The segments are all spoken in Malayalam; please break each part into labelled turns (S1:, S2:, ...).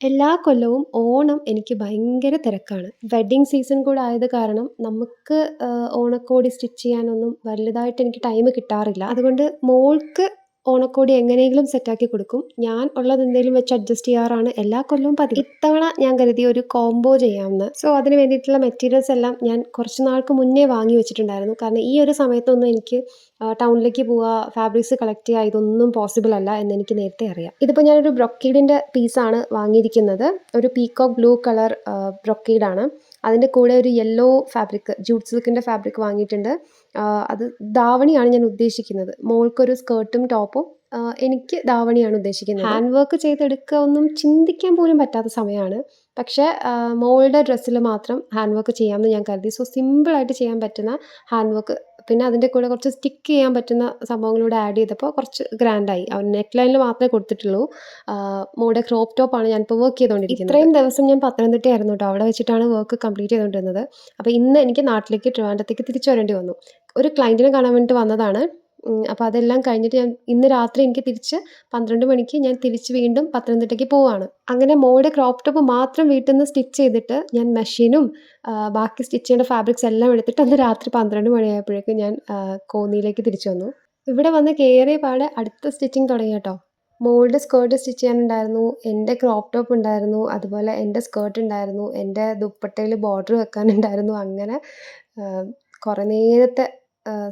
S1: എല്ലാ കൊല്ലവും ഓണം എനിക്ക് ഭയങ്കര തിരക്കാണ്. വെഡ്ഡിങ് സീസൺ കൂടെ ആയത് കാരണം നമുക്ക് ഓണക്കോടി സ്റ്റിച്ച് ചെയ്യാനൊന്നും വലുതായിട്ട് എനിക്ക് ടൈം കിട്ടാറില്ല. അതുകൊണ്ട് മോൾക്ക് ഓണക്കോടി എങ്ങനെയെങ്കിലും സെറ്റാക്കി കൊടുക്കും. ഞാൻ ഉള്ളത് എന്തെങ്കിലും വെച്ച് അഡ്ജസ്റ്റ് ചെയ്യാറാണ് എല്ലാ കൊല്ലവും പതിവ്. ഇത്തവണ ഞാൻ കരുതി ഒരു കോംബോ ചെയ്യാമെന്ന്. സോ അതിന് വേണ്ടിയിട്ടുള്ള മെറ്റീരിയൽസ് എല്ലാം ഞാൻ കുറച്ച് നാൾക്ക് മുന്നേ വാങ്ങി വെച്ചിട്ടുണ്ടായിരുന്നു. കാരണം ഈ ഒരു സമയത്തൊന്നും എനിക്ക് ടൗണിലേക്ക് പോവുക ഫാബ്രിക്സ് കളക്ട് ചെയ്യുക ഇതൊന്നും പോസിബിൾ അല്ല എന്ന് എനിക്ക് നേരത്തെ അറിയാം. ഇതിപ്പോൾ ഞാനൊരു ബ്രൊക്കീഡിന്റെ പീസാണ് വാങ്ങിയിരിക്കുന്നത്. ഒരു പീക്കോക്ക് ബ്ലൂ കളർ ബ്രൊക്കീഡാണ്. അതിന്റെ കൂടെ ഒരു യെല്ലോ ഫാബ്രിക് ജൂട്ട് സിൽക്കിന്റെ ഫാബ്രിക് വാങ്ങിയിട്ടുണ്ട്. അത് ദാവണിയാണ് ഞാൻ ഉദ്ദേശിക്കുന്നത്. മോൾക്കൊരു സ്കേർട്ടും ടോപ്പും എനിക്ക് ദാവണിയാണ് ഉദ്ദേശിക്കുന്നത്. ഹാൻഡ് വർക്ക് ചെയ്തെടുക്കുക ഒന്നും ചിന്തിക്കാൻ പോലും പറ്റാത്ത സമയമാണ്. പക്ഷേ മോളുടെ ഡ്രസ്സിൽ മാത്രം ഹാൻഡ് വർക്ക് ചെയ്യാമെന്ന് ഞാൻ കരുതി. സോ സിമ്പിളായിട്ട് ചെയ്യാൻ പറ്റുന്ന ഹാൻഡ് വർക്ക് പിന്നെ അതിന്റെ കൂടെ കുറച്ച് സ്റ്റിക്ക് ചെയ്യാൻ പറ്റുന്ന സംഭവങ്ങളൂടെ ആഡ് ചെയ്തപ്പോൾ കുറച്ച് ഗ്രാൻഡായി. അവൻ നെക്ക് ലൈനിൽ മാത്രമേ കൊടുത്തിട്ടുള്ളൂ. മോളുടെ ക്രോപ്പ് ടോപ്പാണ് ഞാനിപ്പോൾ വർക്ക് ചെയ്തുകൊണ്ടിരിക്കുന്നത്. ഇത്രയും ദിവസം ഞാൻ പത്തനംതിട്ടയായിരുന്നു കേട്ടോ. അവിടെ വെച്ചിട്ടാണ് വർക്ക് കംപ്ലീറ്റ് ചെയ്തുകൊണ്ടിരുന്നത്. അപ്പോൾ ഇന്ന് എനിക്ക് നാട്ടിലേക്ക് ട്രിവാൻഡത്തേക്ക് തിരിച്ചു വരേണ്ടി വന്നു. ഒരു ക്ലയന്റിനെ കാണാൻ വേണ്ടിയിട്ട് വന്നതാണ്. അപ്പോൾ അതെല്ലാം കഴിഞ്ഞിട്ട് ഞാൻ ഇന്ന് രാത്രി എനിക്ക് തിരിച്ച് 12 മണിക്ക് ഞാൻ തിരിച്ച് വീണ്ടും പത്തനംതിട്ടയ്ക്ക് പോവാണ്. അങ്ങനെ മോളുടെ ക്രോപ്പ് ടോപ്പ് മാത്രം വീട്ടിൽ നിന്ന് സ്റ്റിച്ച് ചെയ്തിട്ട് ഞാൻ മെഷീനും ബാക്കി സ്റ്റിച്ച് ചെയ്യേണ്ട ഫാബ്രിക്സ് എല്ലാം എടുത്തിട്ട് അന്ന് രാത്രി 12 മണിയായപ്പോഴേക്കും ഞാൻ കോന്നിയിലേക്ക് തിരിച്ചു വന്നു. ഇവിടെ വന്ന് കയറിയ പാടെ അടുത്ത സ്റ്റിച്ചിങ് തുടങ്ങി കേട്ടോ. മോളുടെ സ്കേർട്ട് സ്റ്റിച്ച് ചെയ്യാനുണ്ടായിരുന്നു. എന്റെ ക്രോപ്പ് ടോപ്പ് ഉണ്ടായിരുന്നു. അതുപോലെ എന്റെ സ്കേർട്ട് ഉണ്ടായിരുന്നു. എന്റെ ദുപ്പട്ടയിൽ ബോർഡർ വെക്കാനുണ്ടായിരുന്നു. അങ്ങനെ കുറേ നേരത്തെ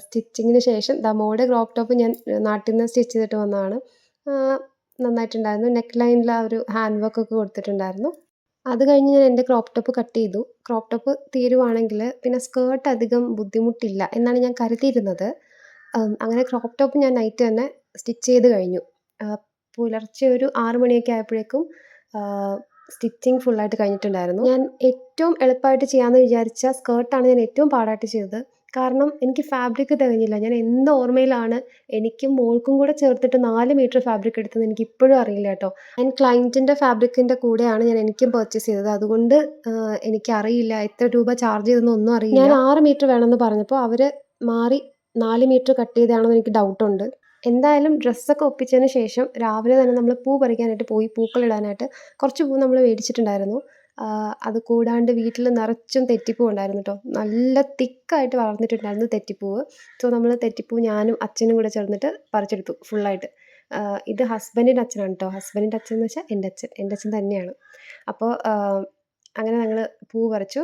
S1: സ്റ്റിച്ചിങ്ങിന് ശേഷം ദമോയുടെ ക്രോപ്പ് ടോപ്പ് ഞാൻ നാട്ടിൽ നിന്ന് സ്റ്റിച്ച് ചെയ്തിട്ട് വന്നതാണ്. നന്നായിട്ടുണ്ടായിരുന്നു. നെക്ക് ലൈനിൽ ആ ഒരു ഹാൻഡ് വർക്ക് ഒക്കെ കൊടുത്തിട്ടുണ്ടായിരുന്നു. അത് കഴിഞ്ഞ് ഞാൻ എന്റെ ക്രോപ്പ് ടോപ്പ് കട്ട് ചെയ്തു. ക്രോപ്പ് ടോപ്പ് തീരുവാണെങ്കിൽ പിന്നെ സ്കേർട്ട് അധികം ബുദ്ധിമുട്ടില്ല എന്നാണ് ഞാൻ കരുതിയിരുന്നത്. അങ്ങനെ ക്രോപ്പ് ടോപ്പ് ഞാൻ നൈറ്റ് തന്നെ സ്റ്റിച്ച് ചെയ്ത് കഴിഞ്ഞു. പുലർച്ചെ ഒരു ആറ് മണിയൊക്കെ ആയപ്പോഴേക്കും സ്റ്റിച്ചിങ് ഫുള്ളായിട്ട് കഴിഞ്ഞിട്ടുണ്ടായിരുന്നു. ഞാൻ ഏറ്റവും എളുപ്പമായിട്ട് ചെയ്യാമെന്ന് വിചാരിച്ച സ്കേർട്ടാണ് ഞാൻ ഏറ്റവും പാടായിട്ട് ചെയ്തത്. കാരണം എനിക്ക് ഫാബ്രിക് തികഞ്ഞില്ല. ഞാൻ എന്ത് ഓർമ്മയിലാണ് എനിക്കും മോൾക്കും കൂടെ ചേർത്തിട്ട് നാല് മീറ്റർ ഫാബ്രിക് എടുത്തത് എനിക്ക് ഇപ്പോഴും അറിയില്ല കേട്ടോ. ഞാൻ ക്ലയന്റിന്റെ ഫാബ്രിക്കിന്റെ കൂടെയാണ് ഞാൻ എനിക്കും പർച്ചേസ് ചെയ്തത്. അതുകൊണ്ട് എനിക്ക് എനിക്കറിയില്ല എത്ര രൂപ ചാർജ് ചെയ്തെന്ന് ഒന്നും അറിയില്ല. ഞാൻ ആറ് മീറ്റർ വേണമെന്ന് പറഞ്ഞപ്പോൾ അവർ മാറി നാല് മീറ്റർ കട്ട് ചെയ്താണെന്ന് എനിക്ക് ഡൗട്ടുണ്ട്. എന്തായാലും ഡ്രസ്സൊക്കെ ഒപ്പിച്ചതിന് ശേഷം രാവിലെ തന്നെ നമ്മൾ പൂ പറിക്കാനായിട്ട് പോയി. പൂക്കളിടാനായിട്ട് കുറച്ച് പൂ നമ്മൾ മേടിച്ചിട്ടുണ്ടായിരുന്നു. അത് കൂടാണ്ട് വീട്ടിൽ നിറച്ചും തെറ്റിപ്പൂ ഉണ്ടായിരുന്നു കേട്ടോ. നല്ല തിക്കായിട്ട് വളർന്നിട്ടുണ്ടായിരുന്നു തെറ്റിപ്പൂവ്. സോ നമ്മൾ തെറ്റിപ്പൂ ഞാനും അച്ഛനും കൂടെ ചേർന്നിട്ട് പറിച്ചെടുത്തു ഫുള്ളായിട്ട്. ഇത് ഹസ്ബൻഡിന്റെ അച്ഛനാണ് കേട്ടോ. ഹസ്ബൻഡിന്റെ അച്ഛൻ എന്ന് വെച്ചാൽ എന്റെ അച്ഛൻ. എന്റെ അച്ഛൻ തന്നെയാണ്. അപ്പോൾ അങ്ങനെ ഞങ്ങൾ പൂ പറിച്ചു.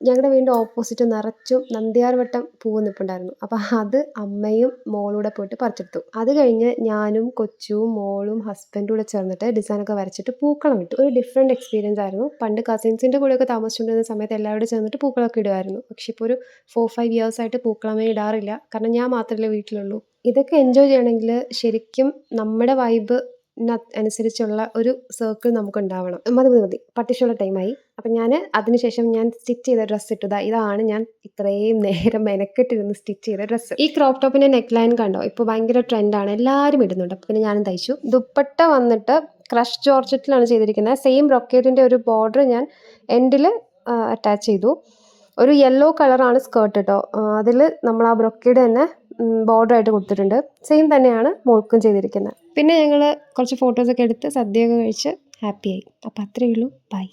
S1: ഞങ്ങളുടെ വീടിന്റെ ഓപ്പോസിറ്റ് നിറച്ചും നന്ദിയാർവട്ടം പൂവ് നിൽപ്പുണ്ടായിരുന്നു. അപ്പോൾ അത് അമ്മയും മോളൂടെ പോയിട്ട് പറിച്ചെടുത്തു. അത് കഴിഞ്ഞ് ഞാനും കൊച്ചും മോളും ഹസ്ബൻഡും കൂടെ ചേർന്നിട്ട് ഡിസൈനൊക്കെ വരച്ചിട്ട് പൂക്കളം ഇട്ടു. ഒരു ഡിഫറെന്റ് എക്സ്പീരിയൻസ് ആയിരുന്നു. പണ്ട് കസിൻസിന്റെ കൂടെയൊക്കെ താമസിച്ചുകൊണ്ടിരുന്ന സമയത്ത് എല്ലാവരും ചേർന്നിട്ട് പൂക്കളമൊക്കെ ഇടുമായിരുന്നു. പക്ഷേ ഇപ്പോൾ ഒരു 4, 5 ഇയേഴ്സ് ആയിട്ട് പൂക്കളമേ ഇടാറില്ല. കാരണം ഞാൻ മാത്രമല്ലേ വീട്ടിലുള്ളൂ. ഇതൊക്കെ എൻജോയ് ചെയ്യണമെങ്കിൽ ശരിക്കും നമ്മുടെ വൈബ് അനുസരിച്ചുള്ള ഒരു സർക്കിൾ നമുക്ക് ഉണ്ടാവണം മതി മതി മതി പട്ടിഷുള്ള ടൈമായി. അപ്പം ഞാൻ അതിനുശേഷം ഞാൻ സ്റ്റിച്ച് ചെയ്ത ഡ്രസ്സ് ഇട്ടു. ദാ ഇതാണ് ഞാൻ ഇത്രയും നേരം മെനക്കെട്ടിരുന്ന് സ്റ്റിച്ച് ചെയ്ത ഡ്രസ്സ്. ഈ ക്രോപ്പ് ടോപ്പിന്റെ നെക്ക് ലൈൻ കണ്ടോ? ഇപ്പോൾ ഭയങ്കര ട്രെൻഡാണ്. എല്ലാവരും ഇടുന്നുണ്ട്. അപ്പോൾ പിന്നെ ഞാനും തയ്ച്ചു. ദുപ്പട്ട വന്നിട്ട് ക്രഷ് ജോർജറ്റിലാണ് ചെയ്തിരിക്കുന്നത്. സെയിം ബ്രൊക്കേറ്റിന്റെ ഒരു ബോർഡർ ഞാൻ എൻഡിൽ അറ്റാച്ച് ചെയ്തു. ഒരു യെല്ലോ കളറാണ് സ്കേർട്ട് കേട്ടോ. അതിൽ നമ്മൾ ആ ബ്രൊക്കേഡ് തന്നെ ബോർഡറായിട്ട് കൊടുത്തിട്ടുണ്ട്. സെയിം തന്നെയാണ് മോൾക്കും ചെയ്തിരിക്കുന്നത്. പിന്നെ ഞങ്ങൾ കുറച്ച് ഫോട്ടോസൊക്കെ എടുത്ത് സദ്യയൊക്കെ കഴിച്ച് ഹാപ്പിയായി. അപ്പോൾ അത്രയേ ഉള്ളൂ. ബൈ.